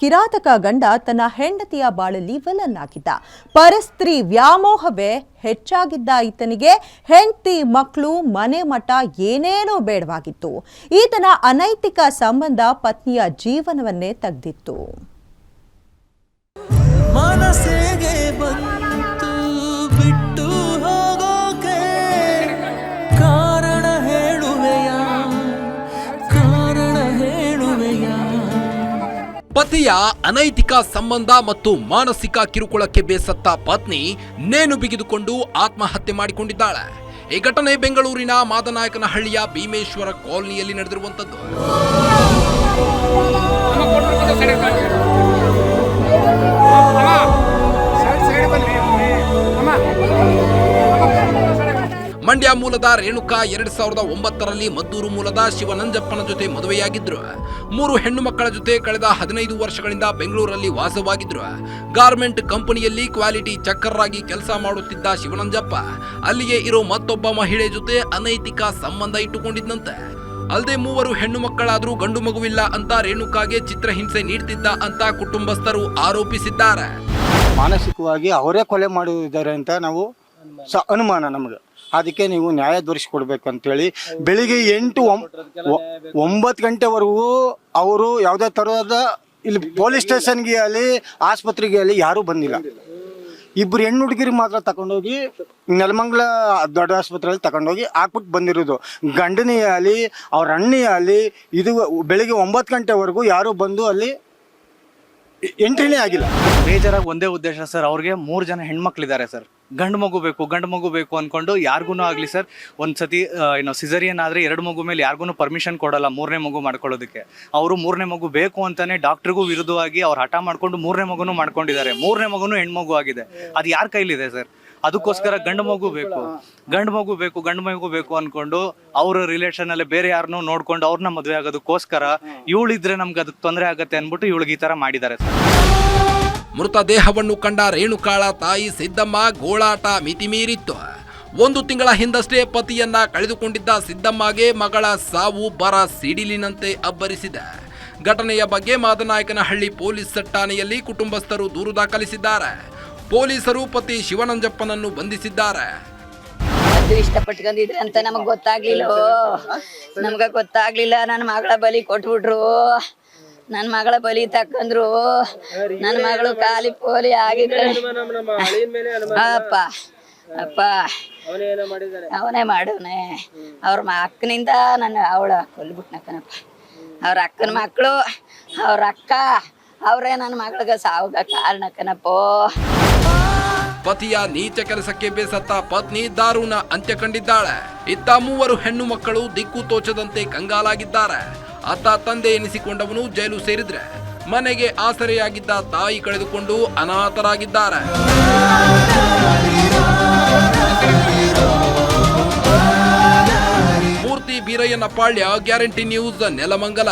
ಕಿರಾತಕ ಗಂಡ ತನ್ನ ಹೆಂಡತಿಯ ಬಾಳಲ್ಲಿ ವಿಲನ್ ಆಗಿದ್ದ ಪರಸ್ತ್ರೀ ವ್ಯಾಮೋಹವೇ ಹೆಚ್ಚಾಗಿದ್ದ ಈತನಿಗೆ ಹೆಂಡತಿ ಮಕ್ಕಳು ಮನೆ ಮಠ ಏನೇನೋ ಬೇಡವಾಗಿತ್ತು. ಈತನ ಅನೈತಿಕ ಸಂಬಂಧ ಪತ್ನಿಯ ಜೀವನವನ್ನೇ ತೆಗೆದಿತ್ತು. ಪತಿಯ ಅನೈತಿಕ ಸಂಬಂಧ ಮತ್ತು ಮಾನಸಿಕ ಕಿರುಕುಳಕ್ಕೆ ಬೇಸತ್ತ ಪತ್ನಿ ನೇಣು ಬಿಗಿದುಕೊಂಡು ಆತ್ಮಹತ್ಯೆ ಮಾಡಿಕೊಂಡಿದ್ದಾಳೆ. ಈ ಘಟನೆ ಬೆಂಗಳೂರಿನ ಮಾದನಾಯಕನಹಳ್ಳಿಯ ಭೀಮೇಶ್ವರ ಕಾಲೋನಿಯಲ್ಲಿ ನಡೆದಿರುವಂತದ್ದು ಮಂಡ್ಯ ಮೂಲದ ರೇಣುಕಾ ಎರಡ್ ಸಾವಿರದ ಒಂಬತ್ತರಲ್ಲಿ ಮದ್ದೂರು ಮೂಲದ ಶಿವನಂಜಪ್ಪನ ಜೊತೆ ಮದುವೆಯಾಗಿದ್ರು. ಮೂರು ಹೆಣ್ಣು ಮಕ್ಕಳ ಜೊತೆ ಕಳೆದ ಹದಿನೈದು ವರ್ಷಗಳಿಂದ ಬೆಂಗಳೂರಲ್ಲಿ ವಾಸವಾಗಿದ್ರು. ಗಾರ್ಮೆಂಟ್ ಕಂಪನಿಯಲ್ಲಿ ಕ್ವಾಲಿಟಿ ಚೆಕ್ಕರ್ ಕೆಲಸ ಮಾಡುತ್ತಿದ್ದ ಶಿವನಂಜಪ್ಪ, ಅಲ್ಲಿಗೆ ಇರೋ ಮತ್ತೊಬ್ಬ ಮಹಿಳೆ ಜೊತೆ ಅನೈತಿಕ ಸಂಬಂಧ ಇಟ್ಟುಕೊಂಡಿದ್ದಂತೆ ಅಲ್ಲದೆ ಮೂವರು ಹೆಣ್ಣು ಮಕ್ಕಳಾದರೂ ಗಂಡು ಮಗುವಿಲ್ಲ ಅಂತ ರೇಣುಕಾಗೆ ಚಿತ್ರಹಿಂಸೆ ನೀಡ್ತಿದ್ದ ಅಂತ ಕುಟುಂಬಸ್ಥರು ಆರೋಪಿಸಿದ್ದಾರೆ. ಮಾನಸಿಕವಾಗಿ ಅವರೇ ಕೊಲೆ ಮಾಡಿದ್ದಾರೆ ಅಂತ ನಾವು ಅನುಮಾನ ನಮಗೆ. ಅದಕ್ಕೆ ನೀವು ನ್ಯಾಯ ದೊರಕಿಸ್ಕೊಡ್ಬೇಕು ಅಂತೇಳಿ ಬೆಳಿಗ್ಗೆ ಎಂಟು ಒಂಬತ್ತು ಗಂಟೆವರೆಗೂ ಅವರು ಯಾವುದೇ ಥರದ ಇಲ್ಲಿ ಪೊಲೀಸ್ ಸ್ಟೇಷನ್ಗೆ ಅಲ್ಲಿ ಆಸ್ಪತ್ರೆಗೆ ಅಲ್ಲಿ ಯಾರೂ ಬಂದಿಲ್ಲ. ಇಬ್ಬರು ಹೆಣ್ಣು ಹುಡುಗಿರು ಮಾತ್ರ ತಗೊಂಡೋಗಿ ನೆಲಮಂಗ್ಲ ದೊಡ್ಡ ಆಸ್ಪತ್ರೆಯಲ್ಲಿ ತಗೊಂಡೋಗಿ ಹಾಕ್ಬಿಟ್ಟು ಬಂದಿರೋದು. ಗಂಡನೇ ಆಗಲಿ, ಅವ್ರ ಅಣ್ಣೇ ಆಗಲಿ, ಇದು ಬೆಳಿಗ್ಗೆ ಒಂಬತ್ತು ಗಂಟೆವರೆಗೂ ಯಾರೂ ಬಂದು ಅಲ್ಲಿ ಎಂಟ್ರಿನೇ ಆಗಿಲ್ಲ. ಬೇಜಾರಾಗಿ ಒಂದೇ ಉದ್ದೇಶ ಸರ್, ಅವ್ರಿಗೆ ಮೂರು ಜನ ಹೆಣ್ಮಕ್ಳಿದ್ದಾರೆ ಸರ್. ಗಂಡು ಮಗು ಬೇಕು ಗಂಡು ಮಗು ಬೇಕು ಅಂದ್ಕೊಂಡು ಯಾರಿಗೂ ಆಗಲಿ ಸರ್ ಒಂದು ಸತಿ ಏನು ಸಿಸರಿಯನ್ ಆದರೆ ಎರಡು ಮಗು ಮೇಲೆ ಯಾರಿಗೂ ಪರ್ಮಿಷನ್ ಕೊಡಲ್ಲ ಮೂರನೇ ಮಗು ಮಾಡ್ಕೊಳ್ಳೋದಕ್ಕೆ. ಅವರು ಮೂರನೇ ಮಗು ಬೇಕು ಅಂತಾನೆ ಡಾಕ್ಟ್ರಿಗೂ ವಿರುದ್ಧವಾಗಿ ಅವ್ರು ಹಠ ಮಾಡಿಕೊಂಡು ಮೂರನೇ ಮಗುನು ಮಾಡ್ಕೊಂಡಿದ್ದಾರೆ. ಮೂರನೇ ಮಗುನು ಹೆಣ್ಮಗು ಆಗಿದೆ. ಅದು ಯಾರ ಕೈಲಿದೆ ಸರ್? ಅದಕ್ಕೋಸ್ಕರ ಗಂಡು ಮಗು ಬೇಕು. ಗಂಡು ಮಗು ಬೇಕು ಗಂಡು ಮಗು ಬೇಕು ಅಂದ್ಕೊಂಡು ಅವ್ರ ರಿಲೇಷನ್ ಅಲ್ಲಿ ಬೇರೆ ಯಾರನ್ನೂ ನೋಡ್ಕೊಂಡು ಅವ್ರನ್ನ ಮದುವೆ ಆಗೋದಕ್ಕೋಸ್ಕರ ಇವಳಿದ್ರೆ ನಮ್ಗೆ ಅದಕ್ಕೆ ತೊಂದರೆ ಆಗುತ್ತೆ ಅಂದ್ಬಿಟ್ಟು ಇವಳಿಗೆ ಈ ತರ ಮಾಡಿದ್ದಾರೆ ಸರ್. ಮೃತದೇಹವನ್ನು ಕಂಡ ರೇಣುಕಾಳ ತಾಯಿ ಸಿದ್ದಮ್ಮ ಗೋಳಾಟ ಮಿತಿಮೀರಿತ್ತು. ಒಂದು ತಿಂಗಳ ಹಿಂದಷ್ಟೇ ಪತಿಯನ್ನ ಕಳೆದುಕೊಂಡಿದ್ದ ಸಿದ್ದಮ್ಮಗೆ ಮಗಳ ಸಾವು ಬರ ಸಿಡಿಲಿನಂತೆ ಅಬ್ಬರಿಸಿದೆ. ಘಟನೆಯ ಬಗ್ಗೆ ಮಾದನಾಯಕನಹಳ್ಳಿ ಪೊಲೀಸ್ ಠಾಣೆಯಲ್ಲಿ ಕುಟುಂಬಸ್ಥರು ದೂರು ದಾಖಲಿಸಿದ್ದಾರೆ. ಪೊಲೀಸರು ಪತಿ ಶಿವನಂಜಪ್ಪನನ್ನು ಬಂಧಿಸಿದ್ದಾರೆ. ಇಷ್ಟಪಟ್ಕೊಂಡಿದ್ರೆ ಅಂತ ನಮಗ್ ಗೊತ್ತಾಗ್ಲಿಲ್ಲ? ನಮ್ಗ ಗೊತ್ತಾಗ್ಲಿಲ್ಲ ನನ್ನ ಮಗಳ ಬಲಿ ಕೊಟ್ಬಿಟ್ರು. ನನ್ನ ಮಗಳ ಬಲಿ ತಕ್ಕಂದ್ರು. ನನ್ನ ಮಗಳು ಕಾಲಿ ಪೋಲಿ ಆಗಿದ್ರೆ ಅಪ್ಪ ಅಪ್ಪ. ಅವನೇ ಮಾಡವನೆ. ಅವ್ರ ಅಕ್ಕನಿಂದ ನನ್ನ ಅವಳ ಕೊಲ್ಬಿಟ್ನಕ್ಕನಪ್ಪ ಅವ್ರ ಅಕ್ಕನ ಮಕ್ಕಳು ಅವ್ರ ಅಕ್ಕ ಅವರೇ ನನ್ನ ಮಗಳಿಗೆ ಸಾವುಗ ಕಾರಣಕ್ಕನಪ್ಪೋ ಪತಿಯ ನೀಚ ಕೆಲಸಕ್ಕೆ ಬೇಸತ್ತ ಪತ್ನಿ ದಾರುಣ ಅಂತ್ಯ ಕಂಡಿದ್ದಾಳೆ. ಇತ್ತ ಮೂವರು ಹೆಣ್ಣು ಮಕ್ಕಳು ದಿಕ್ಕು ತೋಚದಂತೆ ಕಂಗಾಲಾಗಿದ್ದಾರೆ. ಅತ್ತ ತಂದೆ ಎನಿಸಿಕೊಂಡವನು ಜೈಲು ಸೇರಿದ್ರೆ ಮನೆಗೆ ಆಸರೆಯಾಗಿದ್ದ ತಾಯಿ ಕಳೆದುಕೊಂಡು ಅನಾಥರಾಗಿದ್ದಾರೆ. ಮೂರ್ತಿ ಬೀರಯ್ಯನ ಪಾಳ್ಯ ಗ್ಯಾರಂಟಿ ನ್ಯೂಸ್ ನೆಲಮಂಗಲ.